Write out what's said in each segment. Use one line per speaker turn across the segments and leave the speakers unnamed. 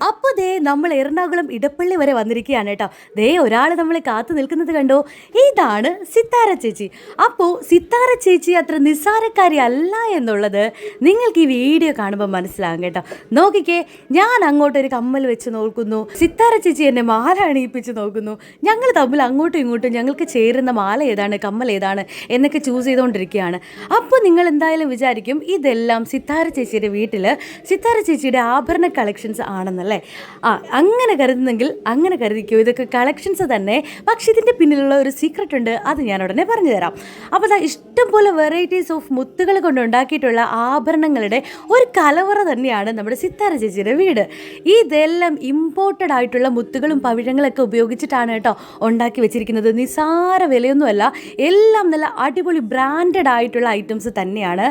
അപ്പോൾ ദേ നമ്മൾ എറണാകുളം ഇടപ്പള്ളി വരെ വന്നിരിക്കുകയാണ് കേട്ടോ. ദേ ഒരാൾ നമ്മളെ കാത്തു നിൽക്കുന്നത് കണ്ടോ? ഇതാണ് സിത്താര ചേച്ചി. അപ്പോൾ സിത്താര ചേച്ചി അത്ര നിസ്സാരക്കാരി അല്ല എന്നുള്ളത് നിങ്ങൾക്ക് ഈ വീഡിയോ കാണുമ്പോൾ മനസ്സിലാകും കേട്ടോ. നോക്കിക്കേ ഞാൻ അങ്ങോട്ടൊരു കമ്മൽ വെച്ച് നോക്കുന്നു. സിത്താര ചേച്ചി എന്നെ മാല അണിയിപ്പിച്ച് നോക്കുന്നു. ഞങ്ങൾ തമ്മിൽ അങ്ങോട്ടും ഇങ്ങോട്ടും ഞങ്ങൾക്ക് ചേരുന്ന മാല ഏതാണ് കമ്മൽ ഏതാണ് എന്നൊക്കെ ചൂസ് ചെയ്തുകൊണ്ടിരിക്കുകയാണ്. അപ്പോൾ നിങ്ങൾ എന്തായാലും വിചാരിക്കും ഇതെല്ലാം സിത്താര ചേച്ചിയുടെ വീട്ടിൽ സിത്താര ചേച്ചിയുടെ ആഭരണ കളക്ഷൻസ് ആണെന്നല്ലേ? ആ അങ്ങനെ കരുതുന്നെങ്കിൽ അങ്ങനെ കരുതിക്കോ. ഇതൊക്കെ കളക്ഷൻസ് തന്നെ. പക്ഷേ ഇതിന്റെ പിന്നിലുള്ള ഒരു സീക്രട്ട് ഉണ്ട്. അത് ഞാൻ ഉടനെ പറഞ്ഞു തരാം. അപ്പോൾ ഇഷ്ടം ഇഷ്ടംപോലെ വെറൈറ്റീസ് ഓഫ് മുത്തുകൾ കൊണ്ട് ഉണ്ടാക്കിയിട്ടുള്ള ആഭരണങ്ങളുടെ ഒരു കലവറ തന്നെയാണ് നമ്മുടെ സിത്താര ചേച്ചിയുടെ വീട്. ഇതെല്ലാം ഇമ്പോർട്ടഡ് ആയിട്ടുള്ള മുത്തുകളും പവിഴങ്ങളൊക്കെ ഉപയോഗിച്ചിട്ടാണ് കേട്ടോ ഉണ്ടാക്കി വെച്ചിരിക്കുന്നത്. നിസാര വിലയൊന്നുമല്ല എല്ലാം നല്ല അടിപൊളി ബ്രാൻഡഡ് ആയിട്ടുള്ള ഐറ്റംസ് തന്നെയാണ്.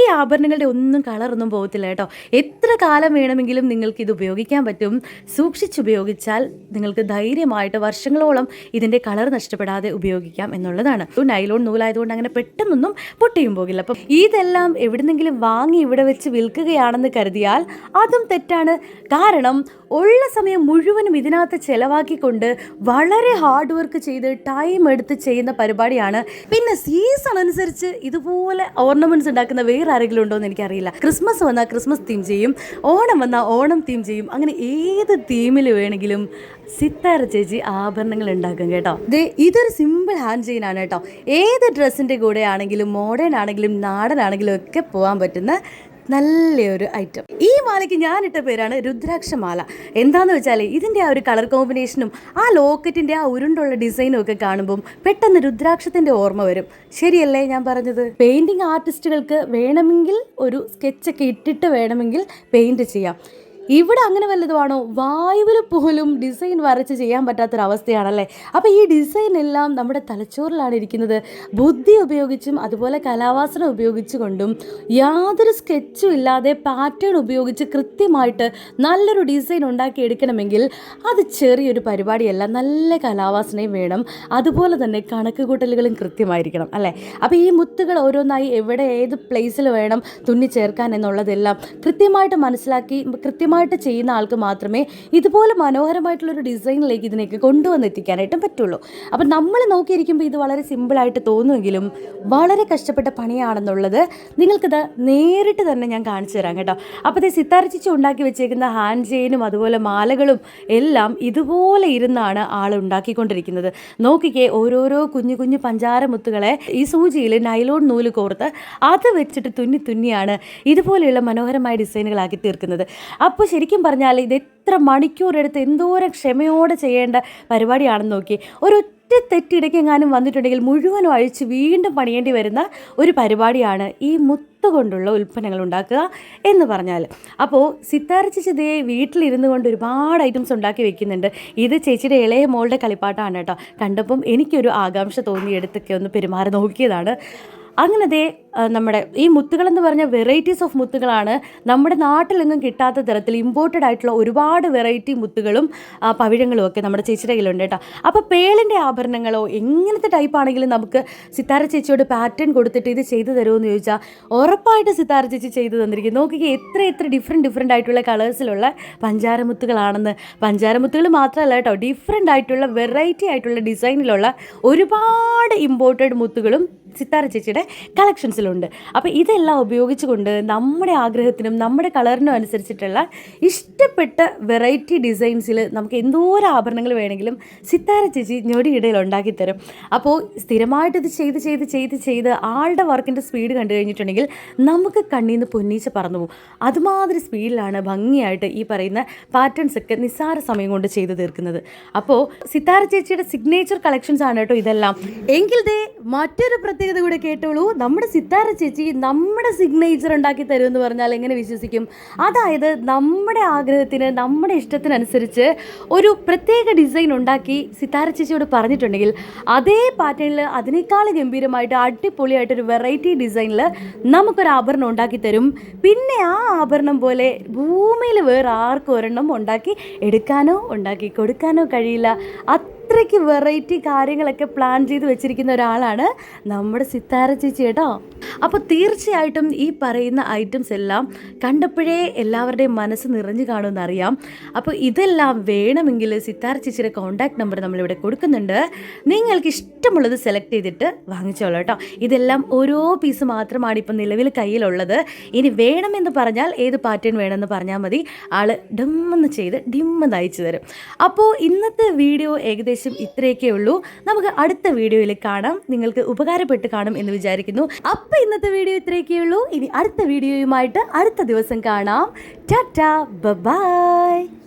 ഈ ആഭരണങ്ങളുടെ ഒന്നും കളറൊന്നും പോകത്തില്ല കേട്ടോ. എത്ര കാലം വേണമെങ്കിലും നിങ്ങൾക്ക് ഇത് ഉപയോഗിക്കാൻ പറ്റും. സൂക്ഷിച്ചുപയോഗിച്ചാൽ നിങ്ങൾക്ക് ധൈര്യമായിട്ട് വർഷങ്ങളോളം ഇതിന്റെ കളർ നഷ്ടപ്പെടാതെ ഉപയോഗിക്കാം എന്നുള്ളതാണ്. നൈലോൺ നൂലായതുകൊണ്ട് അങ്ങനെ പെട്ടെന്നൊന്നും പൊട്ടിയും പോകില്ല. അപ്പം ഇതെല്ലാം എവിടുന്നെങ്കിലും വാങ്ങി ഇവിടെ വെച്ച് വിൽക്കുകയാണെന്ന് കരുതിയാൽ അതും തെറ്റാണ്. കാരണം ഉള്ള സമയം മുഴുവനും ഇതിനകത്ത് ചെലവാക്കിക്കൊണ്ട് വളരെ ഹാർഡ് വർക്ക് ചെയ്ത് ടൈം എടുത്ത് ചെയ്യുന്ന പരിപാടിയാണ്. പിന്നെ സീസൺ അനുസരിച്ച് ഇതുപോലെ ഓർണമെന്റ്സ് ഉണ്ടാക്കുന്ന വേറെ ആരെങ്കിലും ഉണ്ടോ എന്ന് എനിക്കറിയില്ല. ക്രിസ്മസ് വന്നാൽ ക്രിസ്മസ് തീം ചെയ്യും. ഓണം വന്നാൽ ഓണം തീം ചെയ്യും. അങ്ങനെ ഏത് തീമിൽ വേണമെങ്കിലും സിത്താര ചേച്ചി ആഭരണങ്ങൾ ഉണ്ടാക്കും കേട്ടോ. ദേ ഇതൊരു സിമ്പിൾ ഹാൻഡ് ചെയിൻ ആണ് കേട്ടോ. ഏത് ഡ്രസ്സിന്റെ കൂടെ ആണെങ്കിലും മോഡേൺ ആണെങ്കിലും നാടൻ ആണെങ്കിലും ഒക്കെ പോകാൻ പറ്റുന്ന നല്ലൊരു ഐറ്റം ഈ മാലയ്ക്ക് ഞാനിട്ട പേരാണ് രുദ്രാക്ഷമാല. എന്താന്ന് വെച്ചാൽ ഇതിന്റെ ആ ഒരു കളർ കോമ്പിനേഷനും ആ ലോക്കറ്റിന്റെ ആ ഉരുണ്ടുള്ള ഡിസൈനും ഒക്കെ കാണുമ്പം പെട്ടെന്ന് രുദ്രാക്ഷത്തിന്റെ ഓർമ്മ വരും. ശരിയല്ലേ ഞാൻ പറഞ്ഞത്? പെയിന്റിങ് ആർട്ടിസ്റ്റുകൾക്ക് വേണമെങ്കിൽ ഒരു സ്കെച്ചൊക്കെ ഇട്ടിട്ട് വേണമെങ്കിൽ പെയിന്റ് ചെയ്യാം. ഇവിടെ അങ്ങനെ വല്ലതുമാണോ? വായുവിൽ പോലും ഡിസൈൻ വരച്ച് ചെയ്യാൻ പറ്റാത്തൊരവസ്ഥയാണല്ലേ? അപ്പോൾ ഈ ഡിസൈൻ എല്ലാം നമ്മുടെ തലച്ചോറിലാണ് ഇരിക്കുന്നത്. ബുദ്ധി ഉപയോഗിച്ചും അതുപോലെ കലാവാസന ഉപയോഗിച്ചുകൊണ്ടും യാതൊരു സ്കെച്ചും ഇല്ലാതെ പാറ്റേൺ ഉപയോഗിച്ച് കൃത്യമായിട്ട് നല്ലൊരു ഡിസൈൻ ഉണ്ടാക്കി എടുക്കണമെങ്കിൽ അത് ചെറിയൊരു പരിപാടിയല്ല. നല്ല കലാവാസനയും വേണം. അതുപോലെ തന്നെ കണക്ക് കൂട്ടലുകളും കൃത്യമായിരിക്കണം അല്ലേ? അപ്പോൾ ഈ മുത്തുകൾ ഓരോന്നായി എവിടെ ഏത് പ്ലേസിൽ വേണം തുന്നി ചേർക്കാൻ എന്നുള്ളതെല്ലാം കൃത്യമായിട്ട് മനസ്സിലാക്കി കൃത്യമായിട്ട് ചെയ്യുന്ന ആൾക്ക് മാത്രമേ ഇതുപോലെ മനോഹരമായിട്ടുള്ളൊരു ഡിസൈനിലേക്ക് ഇതിനേക്ക് കൊണ്ടുവന്നെത്തിക്കാനായിട്ടും പറ്റുള്ളൂ. അപ്പം നമ്മൾ നോക്കിയിരിക്കുമ്പോൾ ഇത് വളരെ സിമ്പിളായിട്ട് തോന്നുമെങ്കിലും വളരെ കഷ്ടപ്പെട്ട പണിയാണെന്നുള്ളത് നിങ്ങൾക്കിത് നേരിട്ട് തന്നെ ഞാൻ കാണിച്ചു തരാം കേട്ടോ. അപ്പോൾ ഇത് സിത്താരച്ചിച്ച് ഉണ്ടാക്കി വെച്ചേക്കുന്ന ഹാൻഡ് ചെയിനും അതുപോലെ മാലകളും എല്ലാം ഇതുപോലെ ഇരുന്നാണ് ആൾ ഉണ്ടാക്കിക്കൊണ്ടിരിക്കുന്നത്. നോക്കിക്കേ ഓരോരോ കുഞ്ഞു കുഞ്ഞു പഞ്ചാര മുത്തുകളെ ഈ സൂചിയിൽ നൈലോൺ നൂൽ കോർത്ത് അത് വെച്ചിട്ട് തുന്നി തുന്നിയാണ് ഇതുപോലെയുള്ള മനോഹരമായ ഡിസൈനുകളാക്കി തീർക്കുന്നത്. അപ്പോൾ ശരിക്കും പറഞ്ഞാൽ ഇത് എത്ര മണിക്കൂറെടുത്ത് എന്തോരം ക്ഷമയോടെ ചെയ്യേണ്ട പരിപാടിയാണെന്ന് നോക്കി ഒരു ഒറ്റ തെറ്റിടയ്ക്ക് എങ്ങാനും വന്നിട്ടുണ്ടെങ്കിൽ മുഴുവനും അഴിച്ച് വീണ്ടും പണിയേണ്ടി വരുന്ന ഒരു പരിപാടിയാണ് ഈ മുത്ത് കൊണ്ടുള്ള ഉൽപ്പന്നങ്ങൾ ഉണ്ടാക്കുക എന്ന് പറഞ്ഞാൽ അപ്പോൾ സിത്താര ചേച്ചി വീട്ടിലിരുന്നു കൊണ്ട് ഒരുപാട് ഐറ്റംസ് ഉണ്ടാക്കി വെക്കുന്നുണ്ട്. ഇത് ചേച്ചിയുടെ ഇളയ മോളുടെ കളിപ്പാട്ടാണ് കേട്ടോ. കണ്ടപ്പം എനിക്കൊരു ആകാംക്ഷ തോന്നി എടുത്തൊക്കെ ഒന്ന് പെരുമാറി നോക്കിയതാണ്. അങ്ങനെ ദേ നമ്മുടെ ഈ മുത്തുകൾ എന്ന് പറഞ്ഞ വെറൈറ്റീസ് ഓഫ് മുത്തുകളാണ് നമ്മുടെ നാട്ടിലെങ്ങും കിട്ടാത്ത തരത്തിൽ ഇമ്പോർട്ടഡ് ആയിട്ടുള്ള ഒരുപാട് വെറൈറ്റി മുത്തുകളും പവിഴങ്ങളും ഒക്കെ നമ്മുടെ ചേച്ചിയുടെ കയ്യിലുണ്ട് കേട്ടോ. അപ്പോൾ പേളിന്റെ ആഭരണങ്ങളോ എങ്ങനത്തെ ടൈപ്പ് ആണെങ്കിലും നമുക്ക് സിത്താര ചേച്ചിയോട് പാറ്റേൺ കൊടുത്തിട്ട് ഇത് ചെയ്തു തരുമോ എന്ന് ചോദിച്ചാൽ ഉറപ്പായിട്ട് സിത്താര ചേച്ചി ചെയ്തു തന്നിരിക്കും നോക്കിക്കേ എത്ര എത്ര ഡിഫറെന്റ് ഡിഫറെന്റ് ആയിട്ടുള്ള കളേഴ്സിലുള്ള പഞ്ചാരമുത്തുകളാണെന്ന് പഞ്ചാരമുത്തുകൾ മാത്രമല്ല കേട്ടോ ഡിഫറെന്റ് ആയിട്ടുള്ള വെറൈറ്റി ആയിട്ടുള്ള ഡിസൈനിലുള്ള ഒരുപാട് ഇമ്പോർട്ടഡ് മുത്തുകളും സിത്താര ചേച്ചിയുടെ കളക്ഷൻസിലുണ്ട്. അപ്പോൾ ഇതെല്ലാം ഉപയോഗിച്ചുകൊണ്ട് നമ്മുടെ ആഗ്രഹത്തിനും നമ്മുടെ കളറിനും അനുസരിച്ചിട്ടുള്ള ഇഷ്ടപ്പെട്ട വെറൈറ്റി ഡിസൈൻസിൽ നമുക്ക് എന്തോരം ആഭരണങ്ങൾ വേണമെങ്കിലും സിത്താര ചേച്ചി ഞൊടിയിടയിൽ ഉണ്ടാക്കി തരും. അപ്പോൾ സ്ഥിരമായിട്ട് ഇത് ചെയ്ത് ചെയ്ത് ചെയ്ത് ചെയ്ത് ആളുടെ വർക്കിന്റെ സ്പീഡ് കണ്ടു കഴിഞ്ഞിട്ടുണ്ടെങ്കിൽ നമുക്ക് കണ്ണിൽ നിന്ന് പൊന്നീച്ച് പറന്നു പോകും. അതുമാതിരി സ്പീഡിലാണ് ഭംഗിയായിട്ട് ഈ പറയുന്ന പാറ്റേൺസ് ഒക്കെ നിസ്സാര സമയം കൊണ്ട് ചെയ്തു തീർക്കുന്നത്. അപ്പോൾ സിത്താര ചേച്ചിയുടെ സിഗ്നേച്ചർ കളക്ഷൻസ് ആണ് കേട്ടോ ഇതെല്ലാം. എങ്കിൽ ദേ മറ്റൊരു പ്രത്യേകത കൂടെ കേട്ടോളൂ. നമ്മുടെ സിത്താര ചേച്ചി നമ്മുടെ സിഗ്നേച്ചർ ഉണ്ടാക്കി തരും എന്ന് പറഞ്ഞാൽ എങ്ങനെ വിശ്വസിക്കും? അതായത് നമ്മുടെ ആഗ്രഹത്തിന് നമ്മുടെ ഇഷ്ടത്തിനനുസരിച്ച് ഒരു പ്രത്യേക ഡിസൈൻ ഉണ്ടാക്കി സിത്താര ചേച്ചിയോട് പറഞ്ഞിട്ടുണ്ടെങ്കിൽ അതേ പാറ്റേണിൽ അതിനേക്കാൾ ഗംഭീരമായിട്ട് അടിപൊളിയായിട്ട് ഒരു വെറൈറ്റി ഡിസൈനിൽ നമുക്കൊരു ആഭരണം ഉണ്ടാക്കി തരും. പിന്നെ ആ ആഭരണം പോലെ ഭൂമിയിൽ വേറെ ആർക്കും ഒരെണ്ണം ഉണ്ടാക്കി എടുക്കാനോ ഉണ്ടാക്കി കൊടുക്കാനോ കഴിയില്ല. അത്രയ്ക്ക് വെറൈറ്റി കാര്യങ്ങളൊക്കെ പ്ലാൻ ചെയ്ത് വെച്ചിരിക്കുന്ന ഒരാളാണ് നമ്മുടെ സിത്താര ചേച്ചി കേട്ടോ. അപ്പോൾ തീർച്ചയായിട്ടും ഈ പറയുന്ന ഐറ്റംസ് എല്ലാം കണ്ടപ്പോഴേ എല്ലാവരുടെയും മനസ്സ് നിറഞ്ഞു കാണുമെന്ന് അറിയാം. അപ്പോൾ ഇതെല്ലാം വേണമെങ്കിൽ സിത്താര ചേച്ചിയുടെ കോൺടാക്ട് നമ്പർ നമ്മളിവിടെ കൊടുക്കുന്നുണ്ട്. നിങ്ങൾക്ക് ഇഷ്ടമുള്ളത് സെലക്ട് ചെയ്തിട്ട് വാങ്ങിച്ചോളൂ കേട്ടോ. ഇതെല്ലാം ഓരോ പീസ് മാത്രമാണ് ഇപ്പം നിലവിൽ കയ്യിലുള്ളത്. ഇനി വേണമെന്ന് പറഞ്ഞാൽ ഏത് പാറ്റേൺ വേണമെന്ന് പറഞ്ഞാൽ മതി. ആൾ ഡമ്മെന്ന് ചെയ്ത് ഡിമ്മെന്ന് അയച്ചു തരും. അപ്പോൾ ഇന്നത്തെ വീഡിയോ ഏകദേശം ഇത്രയൊക്കെ ഉള്ളൂ. നമുക്ക് അടുത്ത വീഡിയോയിൽ കാണാം. നിങ്ങൾക്ക് ഉപകാരപ്പെട്ട് കാണും എന്ന് വിചാരിക്കുന്നു. അപ്പം ഇന്നത്തെ വീഡിയോ ഇത്രയൊക്കെ ഉള്ളൂ. ഇനി അടുത്ത വീഡിയോയുമായിട്ട് അടുത്ത ദിവസം കാണാം. ടാറ്റ ബൈ